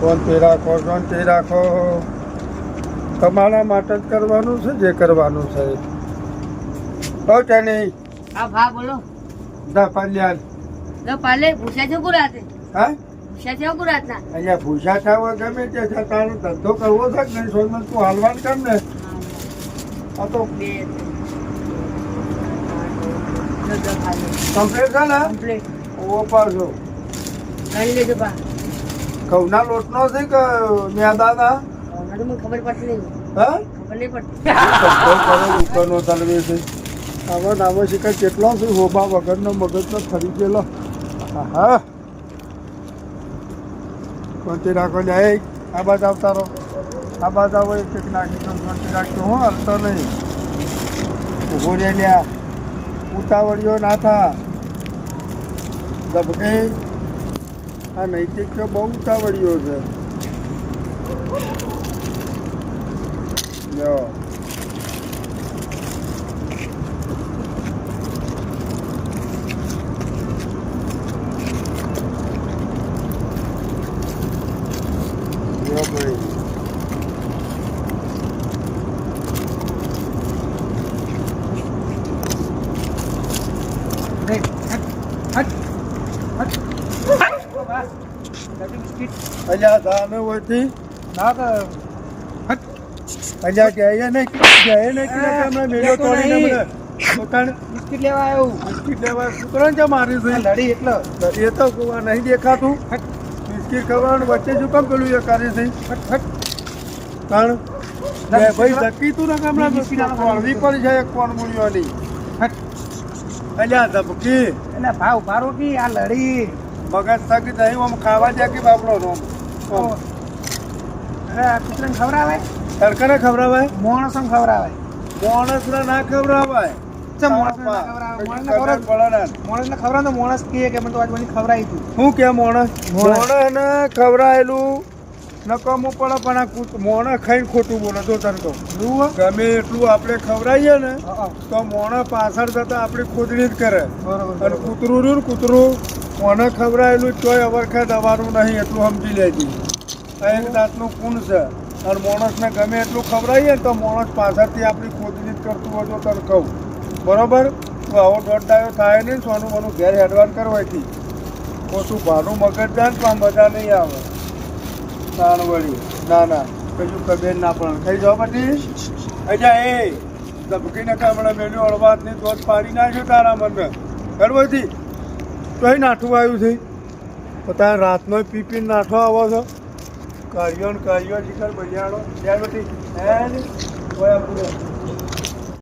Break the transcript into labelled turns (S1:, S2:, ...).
S1: શાંતિ રાખો શાંતિ રાખો. તમારા માટે જ કરવાનું છે જે કરવાનું છે. હો નહીં
S2: હા ભા બોલો.
S1: દા પાલ્યાલ.
S2: તો પાલે ભૂસા છે ગુરાતે
S1: હા?
S2: ભૂસા છે ગુરાતના
S1: અહીંયા ભૂસા થાવ ગમે તે છે તારો ધંધો કરવો છે કે નહીં સોનમાં તું હાલવાન કર ને? આ તો
S2: બે
S1: કમ્પ્લીટ છે ને?
S2: કમ્પ્લીટ.
S1: ઓ પાછો.
S2: ગણી લેજો બા
S1: ઘઉંના લોટનો છે કે મેદાના?
S2: ખબર પડતી નહીં.
S1: હા?
S2: ખબર પડતી.
S1: છે. આવા નામો શિકાર કેટલો છે? હોબા વગરનો મગજનો ફરી ગયેલો. હા શાંતિ રાખો જાય આ બાદ આવતા રહો. આ બાદ આવો એક એક નાખી શાંતિ રાખજો હું હલતો નહીં. ઊભો રે લ્યા. ઉતાવળિયો ના થા. દબકે આ નૈતિક તો બહુ ઉતાવળીઓ છે. જો hut, ભાઈ. અલ્યા દાને હોયથી ના તો અલ્યા ગયા નહીં ગયા નહીં કે અમે મેળો તોડીને મને પોતાને
S3: બિસ્કિટ લેવા આવ્યો
S1: બિસ્કિટ લેવા કૂતરાને જે મારી છે?
S3: લડી એટલો.
S1: એ તો નહીં દેખાતું. બિસ્કિટ ખવડાવવાનું વચ્ચે શું કામ પેલું એ કરે છે? કારણ કે ભાઈ ધકી તું ને હમણાં બિસ્કિટ વળવી પડી છે? એક કોણ મૂળ્યોની અલ્યા ધબકી
S3: એટલે ભાવ ભારો કી આ લડી.
S1: મગજ થકી નહીં આમ ખાવા જાય કે બાપડો નો
S3: કૂતરાને ખવડાવાય?
S1: તડકાને ખવડાવાય?
S3: ખવડાવાય.
S1: ના ખવડાવાય. ખવડાયેલું નકામું પડે પણ આ કૂત ખાઈને ખોટું બોલે તો તને તો ગમે એટલું આપણે ખવડાવીએ ને તો મોણસ પાછળ જતા આપણી ખોદણી જ કરે.
S3: બરોબર
S1: અને કૂતરું રહ્યું કૂતરું મોને ખવડાયેલું તોય અવરખે દવાનું નહીં, એટલું સમજી લેજી. આ એક જાતનું ગુણ છે. અને માણસને ગમે એટલું ખવડાવીએ ને તો માણસ પાછળથી આપણી ખોદણી જ કરતું હોય તો તને કહું. બરાબર? તો આવો દોઢ ડાયો થાય નહીં સોનું મનું ઘેર હેડવાન કરવાથી. ઓછું ભાનું મગજ જાય ને આમ મજા નહીં આવે. તાણવળી. ના ના. કશું કબેર ના પણ. થઈ જાઓ પછી અજા એ. ધબકીને કામડા મેલ્યું હળવાતની દોષ પાડી નાખ્યો તારા મને હળવાથી કઈ નાઠું આવ્યું છે? પોતાના રાતનો પી પીને નાઠો આવો છો. કાર્યો કાર્યો જીકર બજાડો. ત્યાં બધી. હે ને?